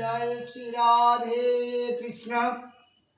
Jai Shri Radhe Krishna